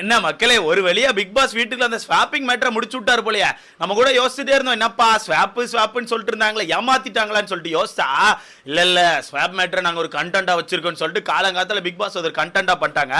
என்ன மக்களே ஒரு வழியா பிக் பாஸ் வீட்டுக்குள்ள அந்த ஸ்வாப்பிங் மேட்டரை முடிச்சு விட்டாரு போலயா. நம்ம கூட யோசிச்சுட்டே இருந்தோம் என்னப்பா ஸ்வாப்பு ஸ்வாப்புன்னு சொல்லிட்டு இருந்தாங்களே ஏமாத்திட்டாங்களான்னு சொல்லிட்டு யோசிச்சா இல்ல இல்ல ஸ்வாப் மேட்டரை நாங்க ஒரு கண்டென்ட்டா வச்சிருக்கோம்னு சொல்லிட்டு காலங்காலத்துல பிக் பாஸ் ஒரு கண்டென்ட்டா பண்ணிட்டாங்க.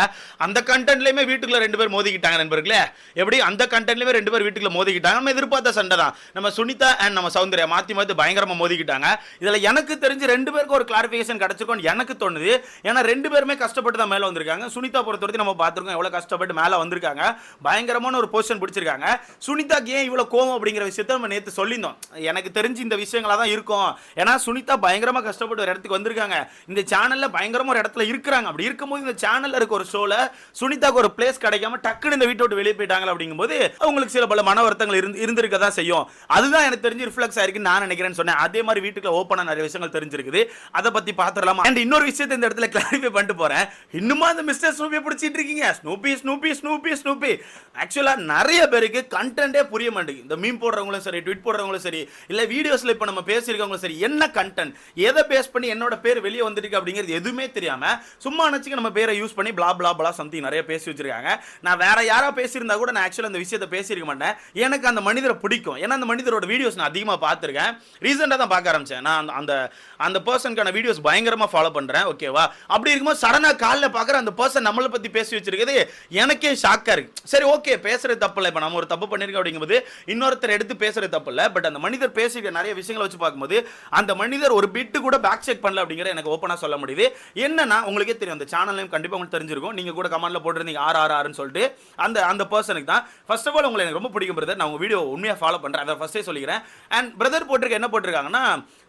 அந்த கண்டென்ட்லயுமே வீட்டுக்குள்ள ரெண்டு பேர் மோதிக்கிட்டாங்க நண்பர்களே. எப்படி? அந்த கண்டென்ட்லயுமே ரெண்டு பேர் வீட்டுக்குள்ள மோதிக்கிட்டாங்க. நம்ம எதிர்பார்த்த சண்டை தான். நம்ம சுனிதா அண்ட் நம்ம சௌந்தர்யா மாத்தி மாத்தி பயங்கரமா மோதிக்கிட்டாங்க. இதுல எனக்கு தெரிஞ்சு ரெண்டு பேருக்கு ஒரு கிளாரிபிகேஷன் கிடைச்சிருக்கும் எனக்கு தோணுது. ஏன்னா ரெண்டு பேருமே கஷ்டப்பட்டு தான் மேல வந்திருக்காங்க. சுனிதா பொறுத்த வரைக்கும் நம்ம பார்த்துருக்கோம் எவ்வளவு கஷ்டப்பட்டு மேலே வந்திருக்காங்க. பயங்கரமான ஒரு பொசிஷன் பிடிச்சிருக்காங்க. சுனிதாக்கு ஏன் இவ்வளோ கோவம் அப்படிங்கிற விஷயத்த நம்ம நேற்று சொல்லியிருந்தோம். எனக்கு தெரிஞ்சு இந்த விஷயங்களாக தான் இருக்கும். ஏன்னா சுனிதா பயங்கரமாக கஷ்டப்பட்டு ஒரு இடத்துக்கு வந்திருக்காங்க. இந்த சேனலில் பயங்கரமாக ஒரு இடத்துல இருக்கிறாங்க. அப்படி இருக்கும்போது இந்த சேனலில் இருக்க ஒரு ஷோவில் சுனிதாக்கு ஒரு பிளேஸ் கிடைக்காம டக்குன்னு இந்த வீட்டை விட்டு வெளியே போயிட்டாங்க அப்படிங்கும்போது அவங்களுக்கு சில பல மன வருத்தங்கள் இருந்து இருந்திருக்க தான் செய்யும். அதுதான் எனக்கு தெரிஞ்சு ரிஃப்ளெக்ஸ் ஆயிருக்குன்னு நான் நினைக்கிறேன்னு சொன்னேன். அதே மாதிரி வீட்டுக்குள்ள ஓப்பனாக நிறைய விஷயங்கள் தெரிஞ்சிருக்குது. அதை பற்றி பார்த்துடலாமா? அண்ட் இன்னொரு விஷயத்தை இந்த இடத்துல கிளாரிஃபை பண்ணிட்டு போகிறேன் இன்னுமா அந்த மிஸ்டர் ஸ்னூபியை பிடிச்சிட்டு இருக்கீங்க? ஸ்னூபி ஸ்னூபி ஸ்னூபி ஸ்னூபி ஆக்சுவலாக நிறைய பேருக்கு கண்டென்ட்டே புரிய மாட்டேங்குது. இந்த மீன் போடுறவங்களும் சரி ட்விட் போடுறவங்களும் சரி இல்ல வீடியோஸில் இப்போ நம்ம பேசியிருக்கவங்களும் சரி என்ன கண்டென்ட் எதை பேஸ் பண்ணி என்னோட பேர் வெளியே வந்துருக்கு அப்படிங்கிறது எதுவுமே தெரியாம சும்மா நினச்சிக்க நம்ம பேரை யூஸ் பண்ணி பிளா பிளா பிளா சம்திங் நிறைய பேசி வச்சிருக்காங்க. நான் வேற யாரா பேசியிருந்தா கூட நான் ஆக்சுவலாக அந்த விஷயத்தை பேசியிருக்க மாட்டேன். எனக்கு அந்த மனிதரை பிடிக்கும். ஏன்னா அந்த மனிதரோட வீடியோஸ் நான் அதிகமாக பார்த்துருக்கேன். ரீசெண்டாக தான் பார்க்க ஆரம்பிச்சேன். நான் அந்த- அந்த பர்சனுக்கான வீடியோஸ் பயங்கரமாக ஃபாலோ பண்ணுறேன் ஓகேவா அப்படி இருக்கும்போது சடனாக காலில் பார்க்குற அந்த பர்சன் நம்மளை பற்றி பேசி வச்சிருக்கிறது எனக்கு ஷாக்காக இருக்கு. சரி ஓகே பேசுகிறது தப்பு இல்லை இப்போ நம்ம ஒரு தப்பு பண்ணியிருக்கோம் அப்படிங்கும்போது இன்னொருத்தர் எடுத்து பேசுறது தப்பு இல்லை பட் அந்த மனிதர் பேசிக்க நிறைய விஷயங்களை வச்சு பார்க்கும்போது அந்த மனிதர் ஒரு பிட்டு கூட பேக் செக் பண்ணல அப்படிங்கிற எனக்கு ஓப்பனாக சொல்ல முடியுது. என்னன்னா உங்களுக்கே தெரியும் அந்த சேனல்லையும் கண்டிப்பாக உங்களுக்கு தெரிஞ்சிருக்கும். நீங்கள் கூட கமெண்ட்டில் போட்டிருந்தீங்க ஆர் ஆர் ஆர்னு சொல்லிட்டு. அந்த அந்த பர்சனுக்கு தான். ஃபர்ஸ்ட் ஆஃப் ஆல் உங்களை எனக்கு ரொம்ப பிடிக்கும் பிரதர் நான் உங்கள் வீடியோ உண்மையாக ஃபாலோ பண்ணுறேன் அதை ஃபஸ்ட்டே சொல்லிக்கிறேன். அண்ட் பிரதர் போட்டிருக்க என்ன போட்டிருக்காங்கன்னா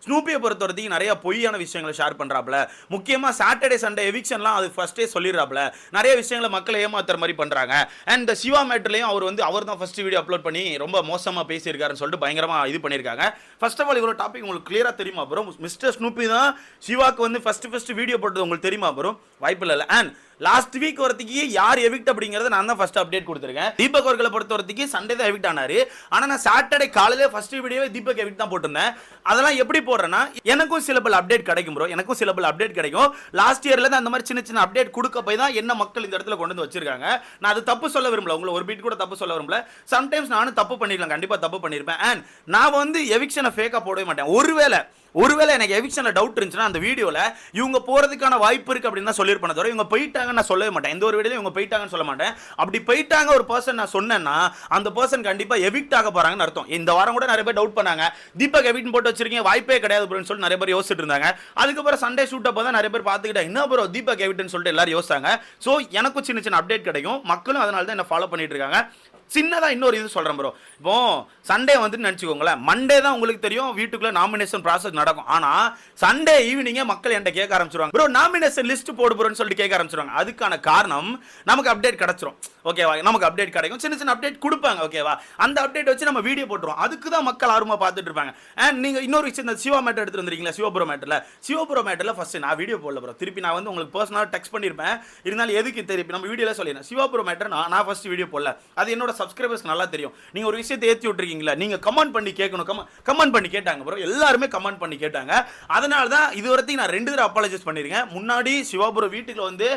ஸ்னூப்பியை பொறுத்த வரைக்கும் நிறைய பொய்யான விஷயங்களை ஷேர் பண்ணுறாப்புல முக்கியமா சாட்டர்டே சண்டே எவிக்ஷன்லாம் அது ஃபர்ஸ்டே சொல்லிடுறாப்புல. நிறைய விஷயங்களை மக்களை ஏமாத்துற மாதிரி பண்ணுறாங்க அண்ட் இந்த சிவா மேட்டர்லையும் அவர் வந்து அவர் தான் ஃபர்ஸ்ட் வீடியோ அப்லோட் பண்ணி ரொம்ப மோசமாக பேசியிருக்காருன்னு சொல்லிட்டு பயங்கரமாக இது பண்ணியிருக்காங்க. ஃபர்ஸ்ட் ஆஃப் ஆல் இவ்வளோ டாபிக் உங்களுக்கு கிளியராக தெரியுமா ப்ரோ மிஸ்டர் ஸ்னூப்பி தான் சிவாக்கு வந்து ஃபஸ்ட்டு ஃபஸ்ட்டு வீடியோ போட்டது உங்களுக்கு தெரியுமா ப்ரோ வாய்ப்பு இல்லை. அண்ட் லாஸ்ட் வீக் வரத்துக்கு யார் எவிக்ட் அப்படிங்கறத நான் தான் ஃபர்ஸ்ட் அப்டேட் கொடுத்துருக்கேன். தீபக் அவர்களை பொறுத்த வரத்துக்கு சண்டே தான் எவிக்ட் ஆனாரு. ஆனா நான் சாட்டர்டே காலையில ஃபர்ஸ்ட் வீடியோவே தீபக் எவிக்ட் தான் போட்டிருந்தேன். அதெல்லாம் எப்படி போடுறேன்னா எனக்கும் சில பல அப்டேட் கிடைக்கும் ப்ரோ எனக்கும் சில பல அப்டேட் கிடைக்கும். லாஸ்ட் இயர்ல தான் அந்த மாதிரி சின்ன சின்ன அப்டேட் கொடுக்க போய் தான் என்ன மக்கள் இந்த இடத்துல கொண்டு வந்து வச்சிருக்காங்க. நான் அது தப்பு சொல்ல விரும்பல. உங்களை ஒரு பீட் கூட தப்பு சொல்ல விரும்பல. சம்டைம்ஸ் நானும் தப்பு பண்ணிடலாம் கண்டிப்பாக தப்பு பண்ணிருப்பேன். அண்ட் நான் வந்து எவிக்ஷனை ஃபேக்காக போடவே மாட்டேன். ஒருவேளை ஒருவேளை எனக்கு எவிக்ஷனில் டவுட் இருந்துச்சுன்னா அந்த வீடியோவில் இவங்க போகிறதுக்கான வாய்ப்பு இருக்குது அப்படின்னு தான் சொல்லியிருப்பேன் தவிர இவங்க போயிட்டாங்கன்னு நான் சொல்லவே மாட்டேன். எந்த ஒரு வீடியோ இவங்க போயிட்டாங்கன்னு சொல்ல மாட்டேன். அப்படி போயிட்டாங்க ஒரு பர்சன் நான் சொன்னேன்னா அந்த பர்சன் கண்டிப்பாக எவிக்ட் ஆக போகிறாங்கன்னு அர்த்தம். இந்த வாரம் கூட நிறைய பேர் டவுட் பண்ணாங்க. தீபக் எவிக்ட் போட்டு வச்சிருக்கீங்க வாய்ப்பே கிடையாது அப்படின்னு சொல்லி நிறைய பேர் யோசிச்சுட்டு இருந்தாங்க. அதுக்கப்புறம் சண்டே ஷூட் அப்போ தான் நிறைய பேர் பார்த்துக்கிட்டேன் என்ன அப்புறம் தீபக் எவிட்னு சொல்லிட்டு எல்லாரும் யோசிச்சாங்க. ஸோ எனக்கும் சின்ன சின்ன அப்டேட் கிடைக்கும். மக்களும் அதனால தான் என்ன ஃபாலோ பண்ணிட்டு இருக்காங்க. சின்னதாக இன்னொரு இது சொல்கிறேன் ப்ரோ இப்போ சண்டே வந்து நினச்சிக்கோங்களேன். மண்டே தான் உங்களுக்கு தெரியும் வீட்டுக்குள்ளே நாமினேஷன் ப்ராசஸ் நடக்கும். ஆனால் சண்டே ஈவினிங்கே மக்கள் என்கிட்ட கேட்க ஆரம்பிச்சிருவாங்க. ப்ரோ நாமினேஷன் லிஸ்ட் போடு ப்ரோன்னு சொல்லிட்டு கேட்க ஆரம்பிச்சிருவாங்க. அதுக்கான காரணம் நமக்கு அப்டேட் கிடைச்சிரும். ஓகேவா நமக்கு அப்டேட் கிடைக்கும். சின்ன சின்ன அப்டேட் கொடுப்பாங்க. ஓகேவா அந்த அப்டேட் வச்சு நம்ம வீடியோ போட்டுருவோம். அதுக்கு தான் மக்கள் ஆர்வமாக பார்த்துட்டு இருப்பாங்க. அண்ட் நீங்கள் இன்னொரு விஷயம் இந்த சிவா மேட்டர் எடுத்து வந்திருக்கீங்களா? சிவபுரம் மேட்டரில் சிவபுரம் மேட்டரில் ஃபஸ்ட்டு நான் வீடியோ போடல ப்ரோ திருப்பி நான் வந்து உங்களுக்கு பர்சனலாக டெக்ஸ்ட் பண்ணியிருப்பேன் இருந்தாலும் எதுக்கு திருப்பி? நம்ம வீடியோவில் சொல்லிடுறேன். சிவபுரம் மேட்டர் நான் நான் ஃபர்ஸ்ட் வீடியோ போடல. அது என்னோட சப்ஸ்கிரைபர்ஸ்க்கு நல்லா தெரியும். நீங்கள் ஒரு விஷயத்தை ஏற்றி விட்டுருக்கீங்களா? நீங்கள் கமெண்ட் பண்ணி கேட்கணும். கம கமெண்ட் பண்ணி கேட்டாங்க ப்ரோ எல்லாருமே கமெண்ட் பண்ணி கேட்டாங்க. அதனால தான் இது வரைக்கும் நான் ரெண்டு தடவை அப்பாலஜைஸ் பண்ணியிருக்கேன். முன்னாடி சிவாபுரம் வீட்டுக்கு வந்து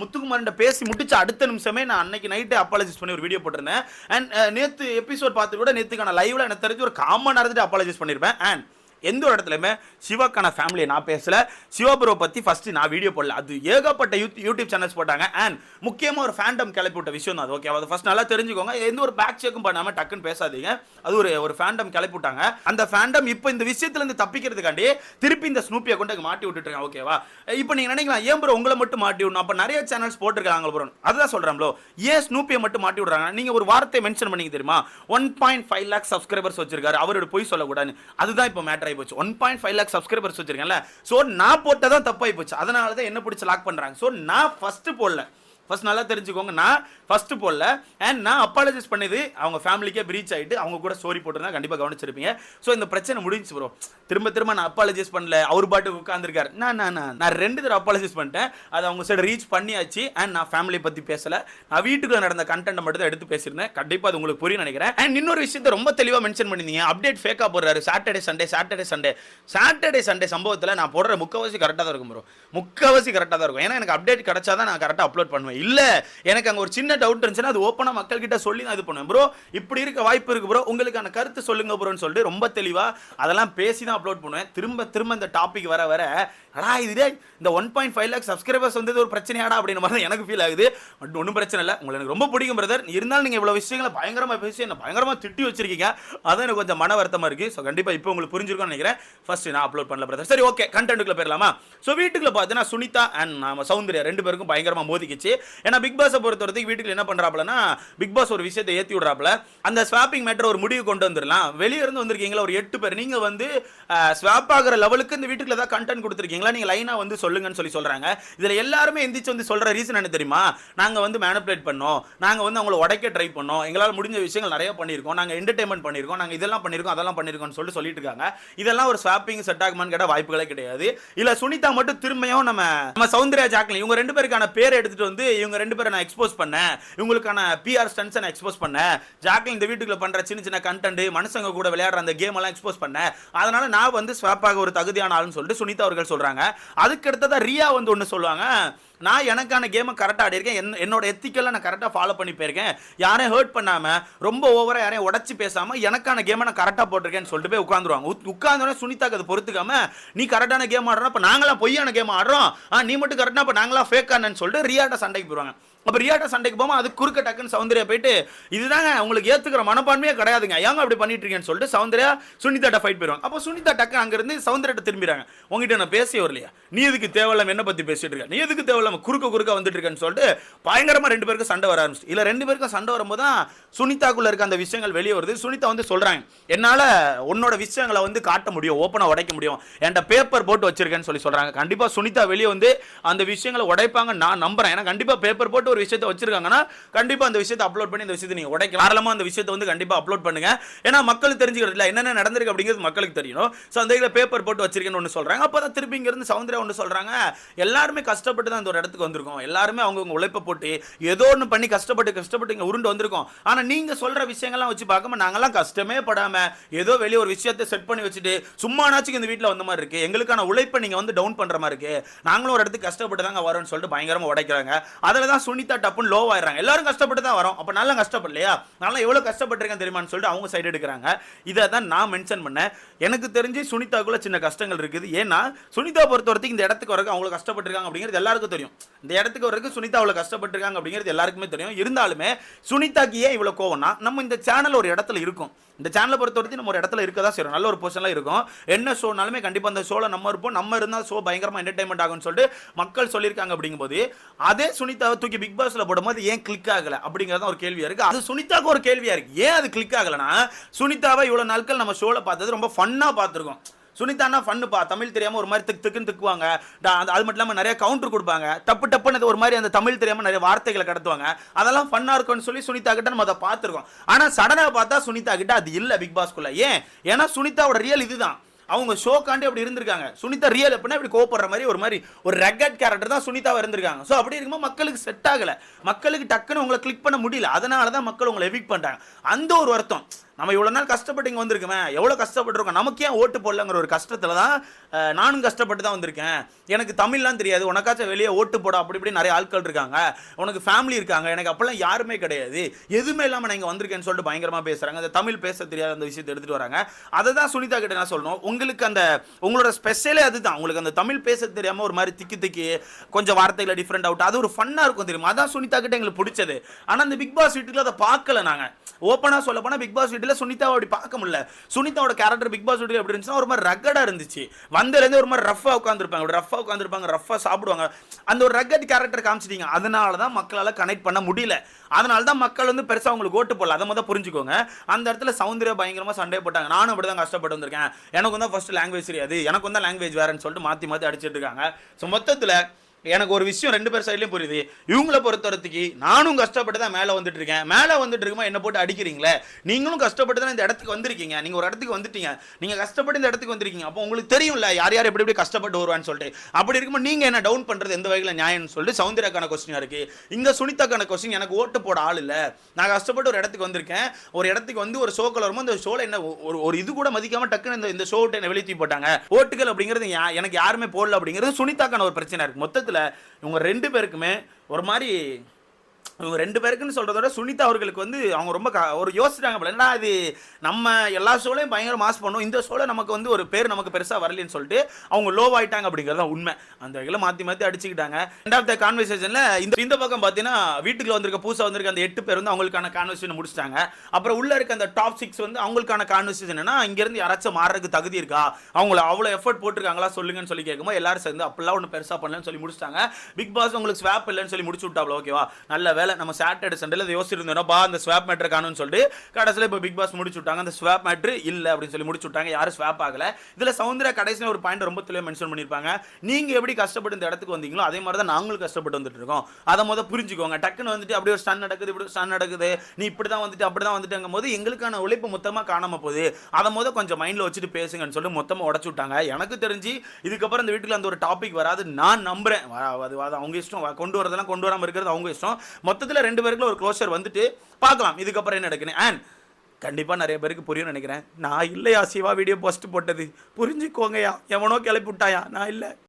முத்துக்குமார்கிட்ட பேசி முடிச்சு அடுத்த நிமிஷமே நான் அன்னைக்கு நைட்டு அப்பாலஜைஸ் பண்ணி ஒரு வீடியோ போட்டிருந்தேன். அண்ட் நேற்று எபிசோட் பார்த்து கூட நேற்றுக்கான லைவில் எனக்கு தெரிஞ்சு ஒரு காமன் நேரத்துட்டு அப்பாலஜைஸ் பண்ணியிருப்பேன். அண்ட் எந்த ஒரு இடத்துலையுமே சிவாக்கான ஃபேமிலியை நான் பேசல. சிவபுரோ பற்றி ஃபஸ்ட்டு நான் வீடியோ போடல. அது ஏகப்பட்ட யூத் யூடியூப் சேனல்ஸ் போட்டாங்க. அண்ட் முக்கியமாக ஒரு ஃபேண்டம் கிளப்பி விட்ட விஷயம் தான். அது ஓகே அது ஃபஸ்ட் நல்லா தெரிஞ்சுக்கோங்க. எந்த ஒரு பேக் செக்கும் பண்ணாமல் டக்குன்னு பேசாதீங்க. அது ஒரு ஒரு ஃபேண்டம் கிளப்பி விட்டாங்க. அந்த ஃபேண்டம் இப்போ இந்த விஷயத்துலேருந்து தப்பிக்கிறதுக்காண்டி திருப்பி இந்த ஸ்னூப்பியை கொண்டு மாட்டி விட்டுருக்காங்க ஓகேவா இப்போ நீங்க நினைக்கலாம் ஏன் ப்ரோ உங்களை மட்டும் மாட்டி விடணும்? அப்போ நிறைய சேனல்ஸ் போட்டிருக்காங்க ப்ரோ அதுதான் சொல்கிறாங்களோ ஏன் ஸ்னூப்பியை மட்டும் மாட்டி விடுறாங்க? நீங்கள் ஒரு வார்த்தை மென்ஷன் பண்ணிங்க தெரியுமா? One point five lakh subscribers வச்சிருக்காரு. அவரோட பொய் சொல்லக்கூடாது அதுதான் இப்போ மேட்டர் தப்பாகி போச்சு one point five lakh subscribers வச்சிருக்கேன்ல. So நான் போட்டதான் தப்பாகி போச்சு அதனால தான் என்ன பிடிச்சி லாக் பண்றாங்க. ஸோ நான் ஃபஸ்ட்டு போடல. ஃபர்ஸ்ட் நல்லா தெரிஞ்சுக்கோங்க. நான் ஃபஸ்ட்டு போடல. அண்ட் நான் அப்பாலஜைஸ் பண்ணது அவங்க ஃபேமிலிக்கே பிரீச் ஆகிட்டு அவங்க கூட ஸ்டோரி போட்டிருந்தா கண்டிப்பாக கவனிச்சிருப்பீங்க. ஸோ இந்த பிரச்சனை முடிஞ்சு ப்ரோ திரும்ப திரும்ப நான் அப்பாலஜைஸ் பண்ணல. அவர் பாட்டுக்கு உட்காந்துருக்காரு நான் நான் நான் ரெண்டு தடவை அப்பாலஜைஸ் பண்ணிட்டேன். அது அவங்க சைடு ரீச் பண்ணியாச்சு. அண்ட் நான் ஃபேமிலி பற்றி பேசலை. நான் வீட்டுக்குள்ள நடந்த கண்டென்ட் மட்டும் தான் எடுத்து பேசியிருந்தேன். கண்டிப்பாக அது உங்களுக்கு புரியும் நினைக்கிறேன். அண்ட் இன்னொரு விஷயத்தை ரொம்ப தெளிவாக மென்ஷன் பண்ணிருந்தீங்க அப்டேட் ஃபேக்காக போடுறாரு. Saturday Sunday Saturday Sunday Saturday Sunday சம்பவத்தில் நான் போடுற முக்கவாசி கரெக்டாக தான் இருக்கும் ப்ரோ முக்கவாசி கரெக்டாக தான் இருக்கும். ஏன்னா எனக்கு அப்டேட் கிடச்சா தான் நான் கரெக்டாக அப்லோட் பண்ணுவேன். பண்ணுவேன் எனக்கு அங்கே ஒரு சின்ன டவுட் இருந்துச்சுன்னா அது ஓப்பனாக மக்கள் கிட்ட சொல்லி நான் இது பண்ணுவேன். ப்ரோ இப்படி இருக்க வாய்ப்பு இருக்கு ப்ரோ உங்களுக்கான கருத்து சொல்லுங்க ப்ரோன்னு சொல்லிட்டு ரொம்ப தெளிவாக அதெல்லாம் பேசி தான் அப்லோட் பண்ணுவேன். திரும்ப திரும்ப இந்த டாபிக் வர வர அடா இதுடே இந்த one point five lakh subscribers வந்து ஒரு பிரச்சனையாடா? அப்படின்னு மாதிரி தான் எனக்கு ஃபீல் ஆகுது. பட் ஒன்றும் பிரச்சனை இல்லை. உங்களுக்கு எனக்கு ரொம்ப பிடிக்கும் பிரதர் இருந்தாலும் நீங்கள் இவ்வளோ விஷயங்களை பயங்கரமாக பேசி என்ன பயங்கரமாக திட்டி வச்சிருக்கீங்க. அதான் எனக்கு கொஞ்சம் மன வருத்தமாக இருக்குது ஸோ கண்டிப்பாக இப்போ உங்களுக்கு புரிஞ்சிருக்கும்னு நினைக்கிறேன். ஃபர்ஸ்ட் நான் அப்லோட் பண்ணல பிரதர் சரி ஓகே கண்டென்ட்டுக்குள்ள போயிடலாமா? ஸோ வீட்டுக்குள்ள பார்த்தீங்கன்னா சுனிதா அண்ட் நம்ம சௌந்தர்யா ரெண்டு பேருக்கும் பயங்கரமாக மோதிக்கிச்சு. ஏன்னா பிக் பாஸை பொறுத்த வரைக்கும் வீட்டுக்கு என்ன பண்ணுறாப்புலன்னா பிக் பாஸ் ஒரு விஷயத்தை ஏற்றி விடுறாப்புல. அந்த ஸ்வாப்பிங் மேட்டர் ஒரு முடிவு கொண்டு வந்துடலாம் வெளியே இருந்து வந்திருக்கீங்களா? ஒரு எட்டு பேர். நீங்கள் வந்து ஸ்வாப் ஆகிற லெவலுக்கு இந்த வீட்டுக்குள்ள ஏதாவது கண்டென்ட் கொடுத்துருக்கீங்களா? நீங்கள் லைனாக வந்து சொல்லுங்கன்னு சொல்லி சொல்கிறாங்க இதில் எல்லாருமே எந்திரிச்சு வந்து சொல்கிற ரீசன் என்ன தெரியுமா? நாங்கள் வந்து மேனிப்புலேட் பண்ணோம். நாங்கள் வந்து அவங்கள உடைக்க ட்ரை பண்ணோம். எங்களால் முடிஞ்ச விஷயங்கள் நிறைய பண்ணியிருக்கோம். நாங்கள் என்டர்டைன்மெண்ட் பண்ணியிருக்கோம். நாங்கள் இதெல்லாம் பண்ணியிருக்கோம் அதெல்லாம் பண்ணியிருக்கோம்னு சொல்லிட்டு சொல்லிட்டு இருக்காங்க. இதெல்லாம் ஒரு ஸ்வாப்பிங் செட் ஆகுமான்னு கேட்டால் வாய்ப்புகளே கிடையாது. இல்லை சுனிதா மட்டும் திரும்பியும் நம்ம நம்ம சௌந்தர்யா ஜாக்லின் இவங்க ரெண்டு பேருக்கான பேர் எடுத்துட்டு வந்து இவங்க ரெண்டு பேரை நான் எக்ஸ்போஸ் பண்ணேன். இவங்களுக்கான பிஆர் ஸ்டன்ஸை நான் எக்ஸ்போஸ் பண்ணேன். ஜாக்லின் இந்த வீட்டுக்குள்ள பண்ற சின்ன சின்ன கண்டென்ட் மனுஷங்க கூட விளையாடுற அந்த கேம் எல்லாம் எக்ஸ்போஸ் பண்ணேன். அதனால நான் வந்து ஸ்வாப்பாக ஒரு தகுதியான ஆளுன்னு சொல்லிட்டு சுனிதா அவர்கள் சொல்றாங்க. அதுக்கு ரியா வந்து ஒன்று சொல்லுவாங்க. நான் எனக்கான கேமை கரெக்டாக ஆடிருக்கேன் என் என்னோட எத்திக்கெல்லாம் நான் கரெக்டாக ஃபாலோ பண்ணி போயிருக்கேன். யாரையும் ஹர்ட் பண்ணாமல் ரொம்ப ஓவராக யாரையும் உடச்சி பேசாமல் எனக்கான கேமை நான் கரெக்டாக போட்டிருக்கேன்னு சொல்லிட்டு போய் உட்காந்துருவாங்க உட்காந்துடனே சுனிதாக்கு அதை பொறுத்துக்காம நீ கரெக்டான கேம் ஆடுறோம் அப்போ நாங்களாம் பொய்யான கேம் ஆடுறோம். ஆ நீ மட்டும் கரெக்டாக அப்போ நாங்களாம் ஃபேக்கானு சொல்லிட்டு ரியாட்ட சண்டைக்கு போயிடுவாங்க அப்போ ரியாட்ட சண்டைக்கு போமா அது குறுக்க டக்குன்னு சௌந்தர்யா போயிட்டு இதுதாங்க உங்களுக்கு ஏத்துக்கிற மனப்பான்மையே கிடையாதுங்க. ஏங்க அப்படி பண்ணிட்டு இருக்கேன்னு சொல்லிட்டு சௌந்தர்யா சுனிதாட்ட ஃபைட் போயிடுவாங்க. அப்போ சுனிதா டக்கு அங்கிருந்து சௌந்தர்யாட்ட திரும்பிடுறாங்க. உங்ககிட்ட நான் பேசி வரலையா? நீ எதுக்கு தேவையில்லாம என்ன பத்தி பேசிட்டு இருக்க நீ எதுக்கு தேவையில்லாம குறுக்க குறுக்க வந்துட்டு இருக்கேன்னு சொல்லிட்டு பயங்கரமா ரெண்டு பேருக்கும் சண்டை வர ஆரம்பிச்சு இல்ல ரெண்டு பேருக்கும் சண்டை வரும்போது தான் சுனிதாக்குள்ள இருக்க அந்த விஷயங்கள் வெளியே வருது. சுனிதா வந்து சொல்றாங்க என்னால உன்னோட விஷயங்களை வந்து காட்ட முடியும் ஓப்பனா உடைக்க முடியும். என்கிட்ட பேப்பர் போட்டு வச்சிருக்கேன்னு சொல்லி சொல்றாங்க. கண்டிப்பா சுனிதா வெளியே வந்து அந்த விஷயங்களை உடைப்பாங்க நான் நம்புறேன். ஏன்னா கண்டிப்பா பேப்பர் போட்டு ஒரு விஷயத்தை வச்சிருக்காங்கன்னா கண்டிப்பாக அந்த விஷயத்தை அப்லோட் பண்ணி இந்த விஷயத்தை நீங்கள் உடைக்கலாம். தாராளமா அந்த விஷயத்தை வந்து கண்டிப்பாக அப்லோட் பண்ணுங்க. ஏன்னா மக்களுக்கு தெரிஞ்சுக்கிறது இல்லை. என்னென்ன நடந்திருக்கு அப்படிங்கிறது மக்களுக்கு தெரியணும். ஸோ அந்த இதில் பேப்பர் போட்டு வச்சிருக்கேன்னு ஒன்று சொல்கிறாங்க அப்போ தான் திருப்பி இங்கேருந்து சௌந்தர்யா ஒன்று சொல்கிறாங்க எல்லாருமே கஷ்டப்பட்டு தான் இந்த ஒரு இடத்துக்கு வந்திருக்கோம். எல்லாருமே அவங்கவுங்க உழைப்பை போட்டு ஏதோ ஒன்று பண்ணி கஷ்டப்பட்டு கஷ்டப்பட்டு இங்கே உருண்டு வந்திருக்கோம். ஆனால் நீங்கள் சொல்கிற விஷயங்கள்லாம் வச்சு பார்க்காம நாங்கெல்லாம் கஷ்டமே படாமல் ஏதோ வெளியே ஒரு விஷயத்தை செட் பண்ணி வச்சுட்டு சும்மானாச்சுக்கு இந்த வீட்டில் வந்த மாதிரி இருக்குது எங்களுக்கான உழைப்பை நீங்கள் வந்து டவுன் பண்ணுற மாதிரி இருக்குது நாங்களும் ஒரு இடத்துக்கு கஷ்டப்பட்டு தாங்க வரோம்னு சொல்லிட்டு பயங்கரமாக உடைக்கிறாங்க. அதில் தான் சுனி சுனிதா டப்புன்னு லோ ஆயிடுறாங்க. எல்லாரும் கஷ்டப்பட்டு தான் வரோம். அப்போ நல்லா கஷ்டப்படலையா? நல்லா எவ்வளோ கஷ்டப்பட்டிருக்கேன் தெரியுமான்னு சொல்லிட்டு அவங்க சைடு எடுக்கிறாங்க. இதை தான் நான் மென்ஷன் பண்ணேன். எனக்கு தெரிஞ்சு சுனிதாக்குள்ள சின்ன கஷ்டங்கள் இருக்குது. ஏன்னா சுனிதா பொறுத்த வரைக்கும் இந்த இடத்துக்கு வரைக்கும் அவ்வளோ கஷ்டப்பட்டிருக்காங்க அப்படிங்கிறது எல்லாருக்கும் தெரியும். இந்த இடத்துக்கு வரைக்கும் சுனிதா அவ்வளோ கஷ்டப்பட்டிருக்காங்க அப்படிங்கிறது எல்லாருக்குமே தெரியும். இருந்தாலுமே சுனிதாக்கு ஏன் இவ்வளோ கோவம்னா நம்ம இந்த சேனல் ஒரு இடத்துல இருக்கும். இந்த சேனலை பொறுத்தவரைக்கும் நம்ம ஒரு இடத்துல இருக்க தான் செய்யறோம் நல்ல ஒரு பொசிஷனில் இருக்கும். என்ன ஷோனாலுமே கண்டிப்பாக அந்த ஷோவில் நம்ம இருப்போம். நம்ம இருந்தால் ஷோ பயங்கரமாக என்டர்டைன்மெண்ட் ஆகும்னு சொல்லிட்டு மக்கள் சொல்லியிருக்காங்க அப்படிங்கும்போது அதே சுனிதாவை தூக்கி பிக் பாஸில் போடும்போது ஏன் கிளிக் ஆகலை? அப்படிங்கிறது ஒரு கேள்வியாக இருக்குது அது சுனிதாவுக்கு ஒரு கேள்வியாக இருக்குது ஏன் அது கிளிக் ஆகலைன்னா சுனிதாவை இவ்வளோ நாட்கள் நம்ம ஷோவில் பார்த்தது ரொம்ப ஃபன்னாக பார்த்துருக்கோம். சுனிதானா ஃபன்னுப்பா தமிழ் தெரியாமல் ஒரு மாதிரி திக்கு திக்குன்னு திக்குவாங்க. அது அது மட்டும் இல்லாமல் நிறைய கவுண்டர் கொடுப்பாங்க. டப்பு டப்புன்னு அது ஒரு மாதிரி அந்த தமிழ் தெரியாமல் நிறைய வார்த்தைகளை கடத்துவாங்க. அதெல்லாம் ஃபன்னாக இருக்கும்னு சொல்லி சுனிதா கிட்ட நம்ம அதை பார்த்துருக்கோம். ஆனால் சடனாக பார்த்தா சுனிதா கிட்ட அது இல்லை பிக் பாஸ்க்குள்ள ஏன்? ஏன்னா சுனிதாவோட ரியல் இதுதான். அவங்க ஷோக்காண்டி அப்படி இருந்திருக்காங்க. சுனிதா ரியல் எப்படின்னா இப்படி கோவப்படுற மாதிரி ஒரு மாதிரி ஒரு ரெக்கட் கேரக்டர் தான் சுனிதாவை இருந்திருக்காங்க. ஸோ அப்படி இருக்கும்போது மக்களுக்கு செட் ஆகலை. மக்களுக்கு டக்குன்னு உங்களை கிளிக் பண்ண முடியல. அதனால தான் மக்கள் உங்களை எவிக் பண்ணுறாங்க அந்த ஒரு வருத்தம். நம்ம இவ்வளோ நாள் கஷ்டப்பட்டு இங்கே வந்திருக்கோமே எவ்வளோ கஷ்டப்பட்டுருக்கோம்? நமக்கு ஏன் ஓட்டு போடலங்கிற ஒரு கஷ்டத்தில் தான் நானும் கஷ்டப்பட்டு தான் வந்திருக்கேன். எனக்கு தமிழ்லாம் தெரியாது உனக்காச்சும் வெளியே ஓட்டு போட அப்படி இப்படி நிறைய ஆட்கள் இருக்காங்க. உனக்கு ஃபேமிலி இருக்காங்க எனக்கு அப்போல்லாம் யாருமே கிடையாது. எதுவுமே இல்லாமல் நான் இங்கே வந்திருக்கேன்னு சொல்லிட்டு பயங்கரமாக பேசுகிறாங்க அந்த தமிழ் பேச தெரியாத அந்த விஷயத்தை எடுத்துகிட்டு வராங்க. அதை தான் சுனிதா கிட்ட நான் சொல்லணும். உங்களுக்கு அந்த உங்களோட ஸ்பெஷலே அதுதான். உங்களுக்கு அந்த தமிழ் பேச தெரியாமல் ஒரு மாதிரி திக்கி திக்கி கொஞ்சம் வார்த்தைகளை டிஃப்ரெண்ட் அவுட் அது ஒரு ஃபன்னாக இருக்கும் தெரியுமா? அதான் சுனிதா கிட்ட எங்களுக்கு பிடிச்சது. ஆனால் அந்த பிக் பாஸ் வீட்டுக்கு அதை பார்க்கல நாங்கள் ஓப்பனாக சொல்ல போனால் பிக் பாஸ் வீட்டில் சுனிதாவை அப்படி பார்க்க முடியல. சுனிதாவோட கேரக்டர் பிக் பாஸ் வீட்டில் எப்படி இருந்துச்சுன்னா ஒரு மாதிரி ரக்கடாக இருந்துச்சு. வந்ததுலேருந்து ஒரு மாதிரி ரஃபாக உட்காந்துருப்பாங்க அப்படி ரஃபாக உட்காந்துருப்பாங்க ரஃபாக சாப்பிடுவாங்க. அந்த ஒரு ரகட் கேரக்டர் காமிச்சிட்டீங்க. அதனால தான் மக்களால் கனெக்ட் பண்ண முடியல. அதனால தான் மக்கள் வந்து பெருசாக அவங்களுக்கு ஓட்டு போடல. அதை முதல் புரிஞ்சுக்கோங்க. அந்த இடத்துல சௌந்தர்யா பயங்கரமாக சண்டை போட்டாங்க. நானும் அப்படி தான் கஷ்டப்பட்டு வந்திருக்கேன். எனக்கு தான் ஃபர்ஸ்ட் லாங்குவேஜ் தெரியாது. எனக்கு தான் லாங்குவேஜ் வேறுன்னு சொல்லிட்டு மாற்றி மாற்றி அடிச்சிட்டு இருக்காங்க. ஸோ மொத்தத்தில் எனக்கு ஒரு விஷயம் ரெண்டு பேர் சைட்லையும் புரியுது. இவங்கள பொறுத்த வரைக்கும் நானும் கஷ்டப்பட்டு தான் மேலே வந்துட்டு இருக்கேன் மேலே வந்துட்டு இருக்குமா என்ன போட்டு அடிக்கிறீங்களே? நீங்களும் கஷ்டப்பட்டு தான் இந்த இடத்துக்கு வந்திருக்கீங்க. நீங்கள் ஒரு இடத்துக்கு வந்துட்டீங்க. நீங்கள் கஷ்டப்பட்டு இந்த இடத்துக்கு வந்திருக்கீங்க. அப்போ உங்களுக்கு தெரியும்ல யார் யார் எப்படி எப்படி கஷ்டப்பட்டு வருவான்னு சொல்லிட்டு. அப்படி இருக்கும்போது நீங்கள் என்ன டவுன் பண்ணுறது எந்த வகையில் நியாயம்னு சொல்லிட்டு சௌந்தர்யாக்கான கொஸ்டின் இருக்குது இங்கே சுனிதாக்கான கொஸ்டின் எனக்கு ஓட்டு போட ஆள் இல்லை. நான் கஷ்டப்பட்டு ஒரு இடத்துக்கு வந்திருக்கேன். ஒரு இடத்துக்கு வந்து ஒரு ஷோக்கள் வரும்போது இந்த ஷோவில் என்ன ஒரு ஒரு இது கூட மதிக்காமல் டக்குன்னு இந்த இந்த ஷோ விட்டு என்ன வெளியே போட்டாங்க. ஓட்டுகள் அப்படிங்கிறது யா- எனக்கு யாருமே போடல அப்படிங்கிறது சுனிதாக்கான ஒரு பிரச்சனை இருக்குது மொத்தத்தில் மொத்தத்தில் இவங்க ரெண்டு பேருக்குமே ஒரு மாதிரி இவங்க ரெண்டு பேருக்குன்னு சொல்கிறத விட சுனிதா அவர்களுக்கு வந்து அவங்க ரொம்ப க ஒரு யோசிச்சிட்டாங்க போல. ஏன்னா அது நம்ம எல்லா ஷோலையும் பயங்கர மாஸ் பண்ணோம். இந்த ஷோவில் நமக்கு வந்து ஒரு பேர் நமக்கு பெருசாக வரலன்னு சொல்லிட்டு அவங்க லோ ஆகிட்டாங்க அப்படிங்கிறது தான் உண்மை. அந்த வகையில் மாற்றி மாற்றி அடிச்சுக்கிட்டாங்க. ரெண்ட் ஆஃப் த கான்வர்சேஷனில் இந்த இந்த பக்கம் பார்த்தீங்கன்னா வீட்டுக்குள்ள வந்திருக்க புதுசாக வந்திருக்க அந்த எட்டு பேர் வந்து அவங்களுக்கான கான்வர்சேஷன் முடிச்சிட்டாங்க. அப்புறம் உள்ளே இருக்க அந்த டாப் சிக்ஸ் வந்து அவங்களுக்கான கான்வர்சேஷன் என்னன்னா இங்கேருந்து யாராச்சும் மாறுறதுக்கு தகுதி இருக்கா? அவங்கள அவ்வளோ எஃபர்ட் போட்டிருக்காங்களா? சொல்லுங்கன்னு சொல்லி கேட்கும்போது எல்லாரும் சேர்ந்து அப்படிலாம் ஒன்றும் பெருசாக பண்ணலன்னு சொல்லி முடிச்சிட்டாங்க. பிக் பாஸ் உங்களுக்கு ஸ்வாப் இல்லைன்னு சொல்லி முடிச்சு விட்டாப்ல ஓகேவா நல்ல வேலை. நம்ம சாட்டர்டே சண்டேல இதை யோசிச்சிருந்தோம் பா அந்த ஸ்வாப் மேட்ரு காணும்னு சொல்லிட்டு கடைசியில் இப்போ பிக் பாஸ் முடிச்சு விட்டாங்க. அந்த ஸ்வாப் மேட்ரு இல்லை அப்படின்னு சொல்லி முடிச்சு விட்டாங்க. யாரும் ஸ்வாப் ஆகல. இதில் சவுந்தர கடைசியில் ஒரு பாயிண்ட் ரொம்ப தெளிவாக மென்ஷன் பண்ணியிருப்பாங்க. நீங்கள் எப்படி கஷ்டப்பட்டு இந்த இடத்துக்கு வந்தீங்களோ அதே மாதிரி தான் நாங்களும் கஷ்டப்பட்டு வந்துட்டு இருக்கோம். அதை முதல் புரிஞ்சுக்கோங்க. டக்குன்னு வந்துட்டு அப்படியே ஒரு ஸ்டன் நடக்குது இப்படி ஸ்டன் நடக்குது. நீ இப்படி தான் வந்துட்டு அப்படி தான் வந்துட்டுங்கும் போது எங்களுக்கான உழைப்பு மொத்தமாக காணாம போகுது. அதை முதல் கொஞ்சம் மைண்டில் வச்சுட்டு பேசுங்கன்னு சொல்லிட்டு மொத்தமாக உடச்சு விட்டாங்க. எனக்கு தெரிஞ்சு இதுக்கப்புறம் இந்த வீட்டில் அந்த ஒரு டாபிக் வராது நான் நம்புறேன். அது அவங்க இஷ்டம். கொண்டு வரதெல்லாம் கொண்டு வராமல் இருக்கிறது அவங்க இஷ்டம். மொத்தத்தில் ரெண்டு பேருக்குள்ள ஒரு க்ளோஷர் வந்துட்டு பார்க்கலாம். இதுக்கப்புறம் என்ன நடக்குன்னு. அண்ட் கண்டிப்பாக நிறைய பேருக்கு புரியும் நினைக்கிறேன். நான் இல்லையா சிவா வீடியோ போஸ்ட் போட்டது? புரிஞ்சுக்கோங்கயா எவனோ கிளப்பி விட்டாயா? நான் இல்லை.